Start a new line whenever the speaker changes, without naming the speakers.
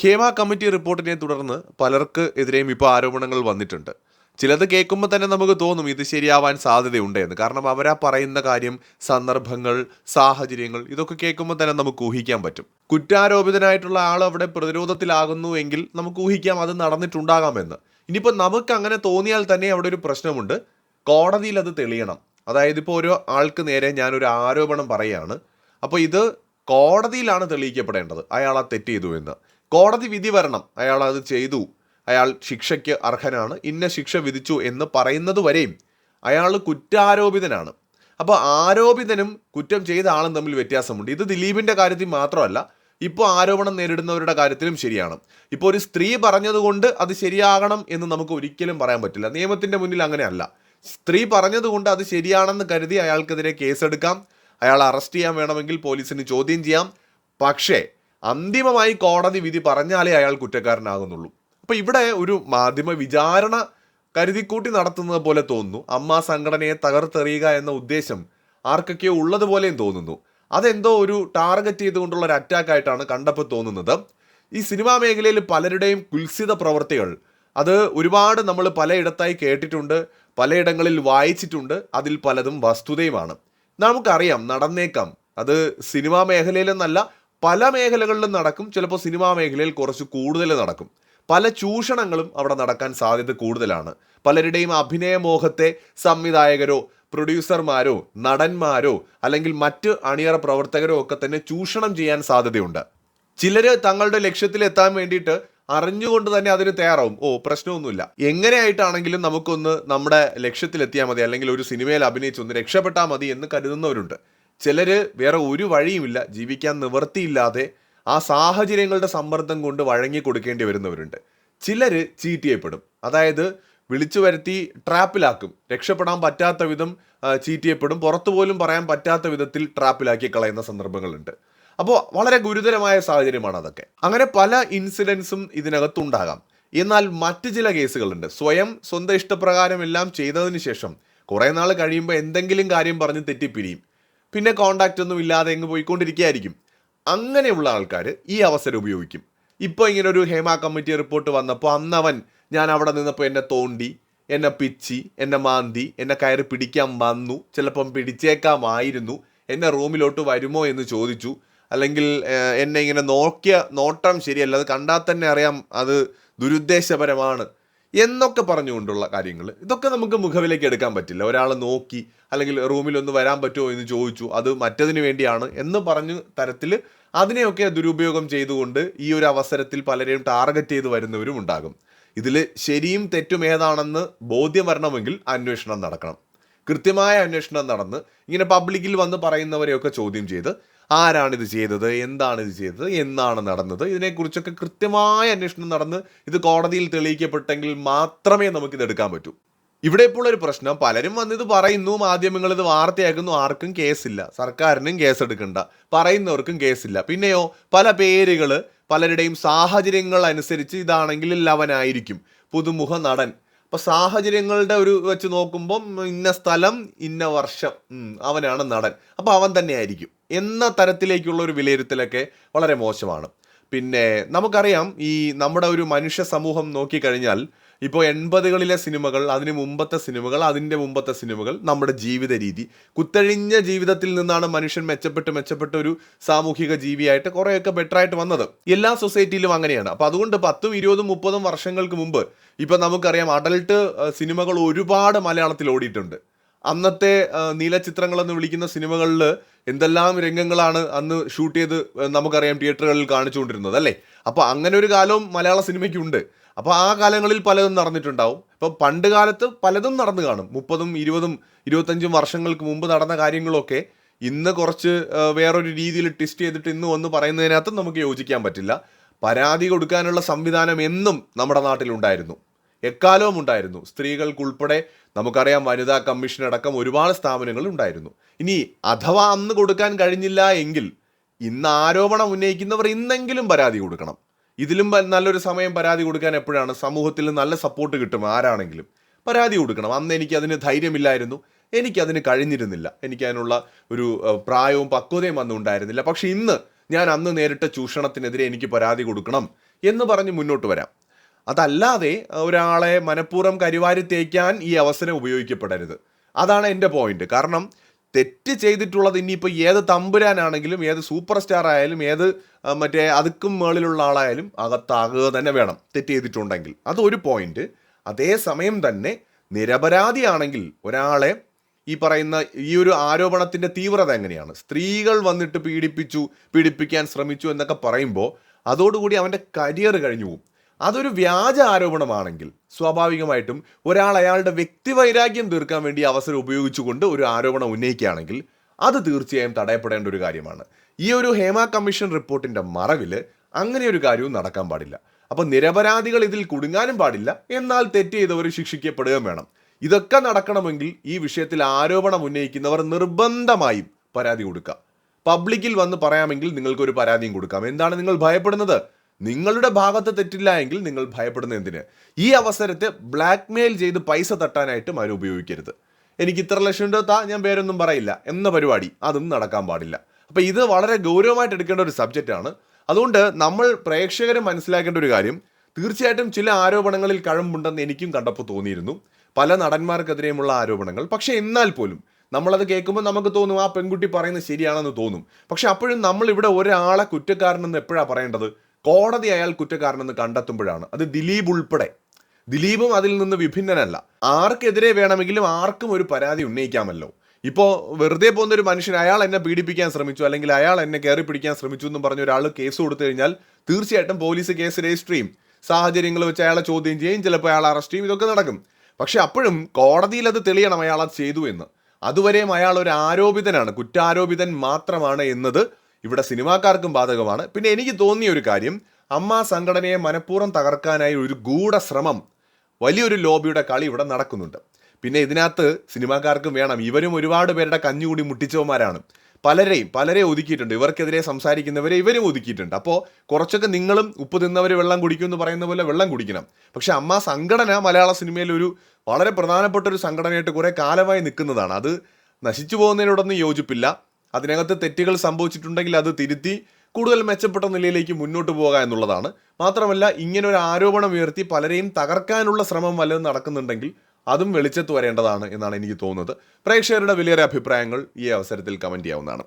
Hema committee റിപ്പോർട്ടിനെ തുടർന്ന് പലർക്ക് എതിരെയും ഇപ്പോൾ ആരോപണങ്ങൾ വന്നിട്ടുണ്ട്. ചിലത് കേൾക്കുമ്പോൾ തന്നെ നമുക്ക് തോന്നും ഇത് ശരിയാവാൻ സാധ്യതയുണ്ട് എന്ന് കാരണം അവരാ പറയുന്ന കാര്യം സന്ദർഭങ്ങൾ സാഹചര്യങ്ങൾ ഇതൊക്കെ കേൾക്കുമ്പോൾ തന്നെ നമുക്ക് ഊഹിക്കാൻ പറ്റും. കുറ്റാരോപിതനായിട്ടുള്ള ആൾ അവിടെ പ്രതിരോധത്തിലാകുന്നു എങ്കിൽ നമുക്ക് ഊഹിക്കാം അത് നടന്നിട്ടുണ്ടാകാമെന്ന്. ഇനിയിപ്പോൾ നമുക്ക് അങ്ങനെ തോന്നിയാൽ തന്നെ അവിടെ ഒരു പ്രശ്നമുണ്ട്. കോടതിയിൽ അത് തെളിയണം. അതായത് ഇപ്പോൾ ഓരോ ആൾക്ക് നേരെ ഞാനൊരു ആരോപണം പറയുകയാണ്. അപ്പോൾ ഇത് കോടതിയിലാണ് തെളിയിക്കപ്പെടേണ്ടത്. അയാൾ ആ തെറ്റ് ചെയ്തു എന്ന്. കോടതി വിധി വരണം. അയാൾ അത് ചെയ്തു. അയാൾ ശിക്ഷയ്ക്ക് അർഹനാണ്. ഇന്ന ശിക്ഷ വിധിച്ചു എന്ന് പറയുന്നത് വരെയും അയാൾ കുറ്റാരോപിതനാണ്. അപ്പോൾ ആരോപിതനും കുറ്റം ചെയ്ത ആളും തമ്മിൽ വ്യത്യാസമുണ്ട്. ഇത് ദിലീപിന്റെ കാര്യത്തിൽ മാത്രമല്ല ഇപ്പോൾ ആരോപണം നേരിടുന്നവരുടെ കാര്യത്തിലും ശരിയാണ്. ഇപ്പോൾ ഒരു സ്ത്രീ പറഞ്ഞതുകൊണ്ട് അത് ശരിയാകണം എന്ന് നമുക്ക് ഒരിക്കലും പറയാൻ പറ്റില്ല. നിയമത്തിന്റെ മുന്നിൽ അങ്ങനെയല്ല. സ്ത്രീ പറഞ്ഞതുകൊണ്ട് അത് ശരിയാണെന്ന് കരുതി അയാൾക്കെതിരെ കേസെടുക്കാം. അയാൾ അറസ്റ്റ് ചെയ്യാൻ വേണമെങ്കിൽ പോലീസിന് ചോദ്യം ചെയ്യാം. പക്ഷേ അന്തിമമായി കോടതി വിധി പറഞ്ഞാലേ അയാൾ കുറ്റക്കാരനാകുന്നുള്ളൂ. അപ്പോൾ ഇവിടെ ഒരു മാധ്യമ വിചാരണ കരുതിക്കൂട്ടി നടത്തുന്നത് പോലെ തോന്നുന്നു. അമ്മ സംഘടനയെ തകർത്തെറിയുക എന്ന ഉദ്ദേശം ആർക്കൊക്കെയോ ഉള്ളതുപോലെയും തോന്നുന്നു. അതെന്തോ ഒരു ടാർഗറ്റ് ചെയ്തുകൊണ്ടുള്ള ഒരു അറ്റാക്ക് ആയിട്ടാണ് കണ്ടപ്പോൾ തോന്നുന്നത്. ഈ സിനിമാ മേഖലയിൽ പലരുടെയും കുൽസിത പ്രവൃത്തികൾ അത് ഒരുപാട് നമ്മൾ പലയിടത്തായി കേട്ടിട്ടുണ്ട് പലയിടങ്ങളിൽ വായിച്ചിട്ടുണ്ട് അതിൽ പലതും വസ്തുതയുമാണ്. നമുക്കറിയാം നടന്നേക്കാം. അത് സിനിമാ മേഖലയിലെന്നല്ല പല മേഖലകളിലും നടക്കും ചിലപ്പോൾ സിനിമാ മേഖലയിൽ കുറച്ച് കൂടുതൽ നടക്കും. പല ചൂഷണങ്ങളും അവിടെ നടക്കാൻ സാധ്യത കൂടുതലാണ്. പലരുടെയും അഭിനയമോഹത്തെ സംവിധായകരോ പ്രൊഡ്യൂസർമാരോ നടന്മാരോ അല്ലെങ്കിൽ മറ്റ് അണിയറ പ്രവർത്തകരോ ഒക്കെ തന്നെ ചൂഷണം ചെയ്യാൻ സാധ്യതയുണ്ട്. ചിലർ തങ്ങളുടെ ലക്ഷ്യത്തിലെത്താൻ വേണ്ടിയിട്ട് അറിഞ്ഞുകൊണ്ട് തന്നെ അതിന് തയ്യാറാവും. ഓ പ്രശ്നമൊന്നുമില്ല. എങ്ങനെയായിട്ടാണെങ്കിലും നമുക്കൊന്ന് നമ്മുടെ ലക്ഷ്യത്തിലെത്തിയാൽ മതി. അല്ലെങ്കിൽ ഒരു സിനിമയിൽ അഭിനയിച്ച് ഒന്ന് രക്ഷപ്പെട്ടാൽ മതി എന്ന് കരുതുന്നവരുണ്ട്. ചിലര് വേറെ ഒരു വഴിയുമില്ല ജീവിക്കാൻ നിവൃത്തിയില്ലാതെ ആ സാഹചര്യങ്ങളുടെ സമ്മർദ്ദം കൊണ്ട് വഴങ്ങി കൊടുക്കേണ്ടി വരുന്നവരുണ്ട്. ചിലർ ചീറ്റ് ചെയ്യപ്പെടും അതായത് വിളിച്ചു വരുത്തി ട്രാപ്പിലാക്കും. രക്ഷപ്പെടാൻ പറ്റാത്ത വിധം ചീറ്റ് ചെയ്യപ്പെടും പുറത്തു പോലും പറയാൻ പറ്റാത്ത വിധത്തിൽ ട്രാപ്പിലാക്കി കളയുന്ന സന്ദർഭങ്ങളുണ്ട്. അപ്പോൾ വളരെ ഗുരുതരമായ സാഹചര്യമാണ് അതൊക്കെ. അങ്ങനെ പല ഇൻസിഡൻസും ഇതിനകത്തുണ്ടാകാം എന്നാൽ മറ്റു ചില കേസുകളുണ്ട്. സ്വയം സ്വന്തം ഇഷ്ടപ്രകാരം എല്ലാം ചെയ്തതിന് ശേഷം കുറേ നാൾ കഴിയുമ്പോൾ എന്തെങ്കിലും കാര്യം പറഞ്ഞ് തെറ്റിപ്പിരിയും. പിന്നെ കോണ്ടാക്റ്റ് ഒന്നും ഇല്ലാതെ എങ്ങ് പോയിക്കൊണ്ടിരിക്കുകയായിരിക്കും. അങ്ങനെയുള്ള ആൾക്കാർ ഈ അവസരം ഉപയോഗിക്കും. ഇപ്പോൾ ഇങ്ങനെ ഒരു ഹേമ കമ്മിറ്റി റിപ്പോർട്ട് വന്നപ്പോൾ അന്നവൻ ഞാൻ അവിടെ നിന്നപ്പോൾ എന്നെ തോണ്ടി എന്നെ പിച്ചി എന്നെ മാന്തി എന്നെ കയറി പിടിക്കാൻ വന്നു. ചിലപ്പം പിടിച്ചേക്കാമായിരുന്നു. എന്നെ റൂമിലോട്ട് വരുമോ എന്ന് ചോദിച്ചു. അല്ലെങ്കിൽ എന്നെ ഇങ്ങനെ നോക്കിയ നോട്ടം ശരിയല്ല. അത് കണ്ടാൽ തന്നെ അറിയാം അത് ദുരുദ്ദേശപരമാണ്. എന്നൊക്കെ പറഞ്ഞുകൊണ്ടുള്ള കാര്യങ്ങൾ. ഇതൊക്കെ നമുക്ക് മുഖവിലേക്ക് എടുക്കാൻ പറ്റില്ല. ഒരാൾ നോക്കി അല്ലെങ്കിൽ റൂമിൽ ഒന്ന് വരാൻ പറ്റുമോ എന്ന് ചോദിച്ചു അത് മറ്റതിന് വേണ്ടിയാണ് എന്ന് പറഞ്ഞ തരത്തിൽ അതിനെയൊക്കെ ദുരുപയോഗം ചെയ്തുകൊണ്ട് ഈ ഒരു അവസരത്തിൽ പലരെയും ടാർഗറ്റ് ചെയ്ത് വരുന്നവരും ഉണ്ടാകും. ഇതിൽ ശരിയും തെറ്റും ഏതാണെന്ന് ബോധ്യം വരണമെങ്കിൽ അന്വേഷണം നടക്കണം. കൃത്യമായ അന്വേഷണം നടന്ന് ഇങ്ങനെ പബ്ലിക്കിൽ വന്ന് പറയുന്നവരെയൊക്കെ ചോദ്യം ചെയ്ത് ആരാണിത് ചെയ്തത്? എന്താണ് ഇത് ചെയ്തത്? എന്നാണ് നടന്നത്? ഇതിനെക്കുറിച്ചൊക്കെ കൃത്യമായ അന്വേഷണം നടന്ന് ഇത് കോടതിയിൽ തെളിയിക്കപ്പെട്ടെങ്കിൽ മാത്രമേ നമുക്കിത് എടുക്കാൻ പറ്റൂ. ഇവിടെ ഇപ്പോൾ ഒരു പ്രശ്നം. പലരും വന്നിത് പറയുന്നു. മാധ്യമങ്ങൾ ഇത് വാർത്തയാക്കുന്നു. ആർക്കും കേസില്ല. സർക്കാരിനും കേസ് എടുക്കണ്ട. പറയുന്നവർക്കും കേസില്ല. പിന്നെയോ പല പേരുകൾ പലരുടെയും സാഹചര്യങ്ങൾ അനുസരിച്ച് ഇതാണെങ്കിൽ ലവനായിരിക്കും. പുതുമുഖ നടൻ. അപ്പോൾ സാഹചര്യങ്ങളുടെ ഒരു വെച്ച് നോക്കുമ്പം ഇന്ന സ്ഥലം ഇന്ന വർഷം അവനാണ് നടൻ. അപ്പോൾ അവൻ തന്നെ ആയിരിക്കും എന്ന തരത്തിലേക്കുള്ള ഒരു വിലയിരുത്തലൊക്കെ വളരെ മോശമാണ്. പിന്നെ നമുക്കറിയാം ഈ നമ്മുടെ ഒരു മനുഷ്യ സമൂഹം നോക്കിക്കഴിഞ്ഞാൽ ഇപ്പോൾ എൺപതുകളിലെ സിനിമകൾ അതിന് മുമ്പത്തെ സിനിമകൾ അതിന്റെ മുമ്പത്തെ സിനിമകൾ നമ്മുടെ ജീവിത രീതി. കുത്തഴിഞ്ഞ ജീവിതത്തിൽ നിന്നാണ് മനുഷ്യൻ മെച്ചപ്പെട്ട് മെച്ചപ്പെട്ട ഒരു സാമൂഹിക ജീവിയായിട്ട് കുറേയൊക്കെ ബെറ്ററായിട്ട് വന്നത്. എല്ലാ സൊസൈറ്റിയിലും അങ്ങനെയാണ്. അപ്പോൾ അതുകൊണ്ട് പത്തും ഇരുപതും മുപ്പതും വർഷങ്ങൾക്ക് മുമ്പ് ഇപ്പം നമുക്കറിയാം അഡൽട്ട് സിനിമകൾ ഒരുപാട് മലയാളത്തിൽ ഓടിയിട്ടുണ്ട്. അന്നത്തെ നീലചിത്രങ്ങൾ എന്ന് വിളിക്കുന്ന സിനിമകളിൽ എന്തെല്ലാം രംഗങ്ങളാണ് അന്ന് ഷൂട്ട് ചെയ്ത് നമുക്കറിയാം തിയേറ്ററുകളിൽ കാണിച്ചുകൊണ്ടിരുന്നത് അല്ലേ? അപ്പോൾ അങ്ങനെ ഒരു കാലവും മലയാള സിനിമയ്ക്കുണ്ട്. അപ്പോൾ ആ കാലങ്ങളിൽ പലതും നടന്നിട്ടുണ്ടാവും. ഇപ്പോൾ പണ്ട് കാലത്ത് പലതും നടന്നു കാണും. മുപ്പതും ഇരുപതും ഇരുപത്തഞ്ചും വർഷങ്ങൾക്ക് മുമ്പ് നടന്ന കാര്യങ്ങളൊക്കെ ഇന്ന് കുറച്ച് വേറൊരു രീതിയിൽ ട്വിസ്റ്റ് ചെയ്തിട്ട് ഇന്ന് ഒന്ന് പറയുന്നതിനകത്ത് നമുക്ക് യോജിക്കാൻ പറ്റില്ല. പരാതി കൊടുക്കാനുള്ള സംവിധാനം എന്നും നമ്മുടെ നാട്ടിലുണ്ടായിരുന്നു. എക്കാലവും ഉണ്ടായിരുന്നു. സ്ത്രീകൾക്കുൾപ്പെടെ നമുക്കറിയാം വനിതാ കമ്മീഷൻ അടക്കം ഒരുപാട് സ്ഥാപനങ്ങൾ ഉണ്ടായിരുന്നു. ഇനി അഥവാ അന്ന് കൊടുക്കാൻ കഴിഞ്ഞില്ല എങ്കിൽ ഇന്ന് ആരോപണം ഉന്നയിക്കുന്നവർ ഇന്നെങ്കിലും പരാതി കൊടുക്കണം. ഇതിലും നല്ലൊരു സമയം പരാതി കൊടുക്കാൻ എപ്പോഴാണ്? സമൂഹത്തിൽ നല്ല സപ്പോർട്ട് കിട്ടും ആരാണെങ്കിലും. പരാതി കൊടുക്കണം. അന്ന് എനിക്ക് അതിന് ധൈര്യമില്ലായിരുന്നു. എനിക്കതിന് കഴിഞ്ഞിരുന്നില്ല. എനിക്കതിനുള്ള ഒരു പ്രായവും പക്വതയും അന്ന് ഉണ്ടായിരുന്നില്ല. പക്ഷെ ഇന്ന് ഞാൻ അന്ന് നേരിട്ട ചൂഷണത്തിനെതിരെ എനിക്ക് പരാതി കൊടുക്കണം എന്ന് പറഞ്ഞ് മുന്നോട്ട് വരാം. അതല്ലാതെ ഒരാളെ മനഃപൂർവം കരിവാരി തേക്കാൻ ഈ അവസരം ഉപയോഗിക്കപ്പെടരുത്. അതാണ് എന്റെ പോയിന്റ് കാരണം തെറ്റ് ചെയ്തിട്ടുള്ളത് ഇനിയിപ്പോൾ ഏത് തമ്പുരാനാണെങ്കിലും ഏത് സൂപ്പർ സ്റ്റാർ ആയാലും ഏത് മറ്റേ അതുക്കും മേളിലുള്ള ആളായാലും അകത്താകുക തന്നെ വേണം തെറ്റ് ചെയ്തിട്ടുണ്ടെങ്കിൽ. അതൊരു പോയിന്റ് അതേസമയം തന്നെ നിരപരാധിയാണെങ്കിൽ ഒരാളെ ഈ പറയുന്ന ഈ ഒരു ആരോപണത്തിന്റെ തീവ്രത എങ്ങനെയാണ്? സ്ത്രീകൾ വന്നിട്ട് പീഡിപ്പിച്ചു പീഡിപ്പിക്കാൻ ശ്രമിച്ചു എന്നൊക്കെ പറയുമ്പോൾ അതോടുകൂടി അവന്റെ കരിയർ കഴിഞ്ഞു പോകും അതൊരു വ്യാജ ആരോപണമാണെങ്കിൽ സ്വാഭാവികമായിട്ടും ഒരാൾ അയാളുടെ വ്യക്തിവൈരാഗ്യം തീർക്കാൻ വേണ്ടി അവസരം ഉപയോഗിച്ചുകൊണ്ട് ഒരു ആരോപണം ഉന്നയിക്കുകയാണെങ്കിൽ അത് തീർച്ചയായും തടയപ്പെടേണ്ട ഒരു കാര്യമാണ്. ഈ ഒരു ഹേമ കമ്മീഷൻ റിപ്പോർട്ടിന്റെ മറവിൽ അങ്ങനെ ഒരു കാര്യവും നടക്കാൻ പാടില്ല. അപ്പൊ നിരപരാധികൾ ഇതിൽ കുടുങ്ങാനും പാടില്ല. എന്നാൽ തെറ്റ് ചെയ്തവർ ശിക്ഷിക്കപ്പെടുകയും വേണം. ഇതൊക്കെ നടക്കണമെങ്കിൽ ഈ വിഷയത്തിൽ ആരോപണം ഉന്നയിക്കുന്നവർ നിർബന്ധമായും പരാതി കൊടുക്കുക. പബ്ലിക്കിൽ വന്ന് പറയാമെങ്കിൽ നിങ്ങൾക്കൊരു പരാതിയും കൊടുക്കാം. എന്താണ് നിങ്ങൾ ഭയപ്പെടുന്നത്? നിങ്ങളുടെ ഭാഗത്ത് തെറ്റില്ല എങ്കിൽ നിങ്ങൾ ഭയപ്പെടുന്ന എന്തിന്? ഈ അവസരത്തെ ബ്ലാക്ക് മെയിൽ ചെയ്ത് പൈസ തട്ടാനായിട്ടും ആരും ഉപയോഗിക്കരുത്. എനിക്ക് ഇത്ര ലക്ഷം രൂപ താ ഞാൻ പേരൊന്നും പറയില്ല. എന്ന പരിപാടി. അതും നടക്കാൻ പാടില്ല. അപ്പോൾ ഇത് വളരെ ഗൗരവമായിട്ട് എടുക്കേണ്ട ഒരു സബ്ജക്റ്റാണ് അതുകൊണ്ട് നമ്മൾ പ്രേക്ഷകരെ മനസ്സിലാക്കേണ്ട ഒരു കാര്യം. തീർച്ചയായിട്ടും ചില ആരോപണങ്ങളിൽ കഴമ്പുണ്ടെന്ന് എനിക്കും കണ്ടപ്പോൾ തോന്നിയിരുന്നു. പല നടന്മാർക്കെതിരെയുമുള്ള ആരോപണങ്ങൾ. പക്ഷേ എന്നാൽ പോലും നമ്മളത് കേൾക്കുമ്പോൾ നമുക്ക് തോന്നും ആ പെൺകുട്ടി പറയുന്നത് ശരിയാണെന്ന് തോന്നും. പക്ഷെ അപ്പോഴും നമ്മൾ ഇവിടെ ഒരാളെ കുറ്റക്കാരനെന്ന് എപ്പോഴാണ് പറയേണ്ടത്? കോടതി അയാൾ കുറ്റക്കാരനെന്ന് കണ്ടെത്തുമ്പോഴാണ്. അത് ദിലീപ് ഉൾപ്പെടെ. ദിലീപും അതിൽ നിന്ന് വിഭിന്നനല്ല. ആർക്കെതിരെ വേണമെങ്കിലും ആർക്കും ഒരു പരാതി ഉന്നയിക്കാമല്ലോ. ഇപ്പോൾ വെറുതെ പോകുന്ന ഒരു മനുഷ്യൻ അയാൾ എന്നെ പീഡിപ്പിക്കാൻ ശ്രമിച്ചു അല്ലെങ്കിൽ അയാൾ എന്നെ കയറി പിടിക്കാൻ ശ്രമിച്ചു എന്ന് പറഞ്ഞ ഒരാൾ കേസ് കൊടുത്തു കഴിഞ്ഞാൽ തീർച്ചയായിട്ടും പോലീസ് കേസ് രജിസ്റ്റർ ചെയ്യും. സാഹചര്യങ്ങൾ വെച്ച് അയാളെ ചോദ്യം ചെയ്യും ചിലപ്പോൾ അയാൾ അറസ്റ്റ് ചെയ്യും ഇതൊക്കെ നടക്കും. പക്ഷെ അപ്പോഴും കോടതിയിൽ അത് തെളിയണം അയാൾ അത് ചെയ്തു എന്ന്. അതുവരെയും അയാൾ ഒരു ആരോപിതനാണ്. കുറ്റാരോപിതൻ മാത്രമാണ് എന്നത് ഇവിടെ സിനിമാക്കാർക്കും ബാധകമാണ്. പിന്നെ എനിക്ക് തോന്നിയ ഒരു കാര്യം അമ്മ സംഘടനയെ മനഃപൂർവം തകർക്കാനായി ഒരു ഗൂഢശ്രമം വലിയൊരു ലോബിയുടെ കളി ഇവിടെ നടക്കുന്നുണ്ട്. പിന്നെ ഇതിനകത്ത് സിനിമാക്കാർക്കും വേണം. ഇവരും ഒരുപാട് പേരുടെ കഞ്ഞുകൂടി മുട്ടിച്ചവന്മാരാണ്. പലരെയും പലരെ ഒതുക്കിയിട്ടുണ്ട്. ഇവർക്കെതിരെ സംസാരിക്കുന്നവരെ ഇവരും ഒതുക്കിയിട്ടുണ്ട്. അപ്പോൾ കുറച്ചൊക്കെ നിങ്ങളും ഉപ്പ് തിന്നവർ വെള്ളം കുടിക്കും എന്ന് പറയുന്ന പോലെ വെള്ളം കുടിക്കണം. പക്ഷേ അമ്മ സംഘടന മലയാള സിനിമയിൽ ഒരു വളരെ പ്രധാനപ്പെട്ട ഒരു സംഘടനയായിട്ട് കുറേ കാലമായി നിൽക്കുന്നതാണ്. അത് നശിച്ചു പോകുന്നതിനോടൊന്നും യോജിപ്പില്ല. അതിനകത്ത് തെറ്റുകൾ സംഭവിച്ചിട്ടുണ്ടെങ്കിൽ അത് തിരുത്തി കൂടുതൽ മെച്ചപ്പെട്ട നിലയിലേക്ക് മുന്നോട്ട് പോകുക എന്നുള്ളതാണ്. മാത്രമല്ല ഇങ്ങനെ ഒരു ആരോപണം ഉയർത്തി പലരെയും തകർക്കാനുള്ള ശ്രമം വല്ലതും നടക്കുന്നുണ്ടെങ്കിൽ അതും വെളിച്ചത്ത് വരേണ്ടതാണ് എന്നാണ് എനിക്ക് തോന്നുന്നത്. പ്രേക്ഷകരുടെ വിലയേറെ അഭിപ്രായങ്ങൾ ഈ അവസരത്തിൽ കമന്റ് ചെയ്യാവുന്നതാണ്.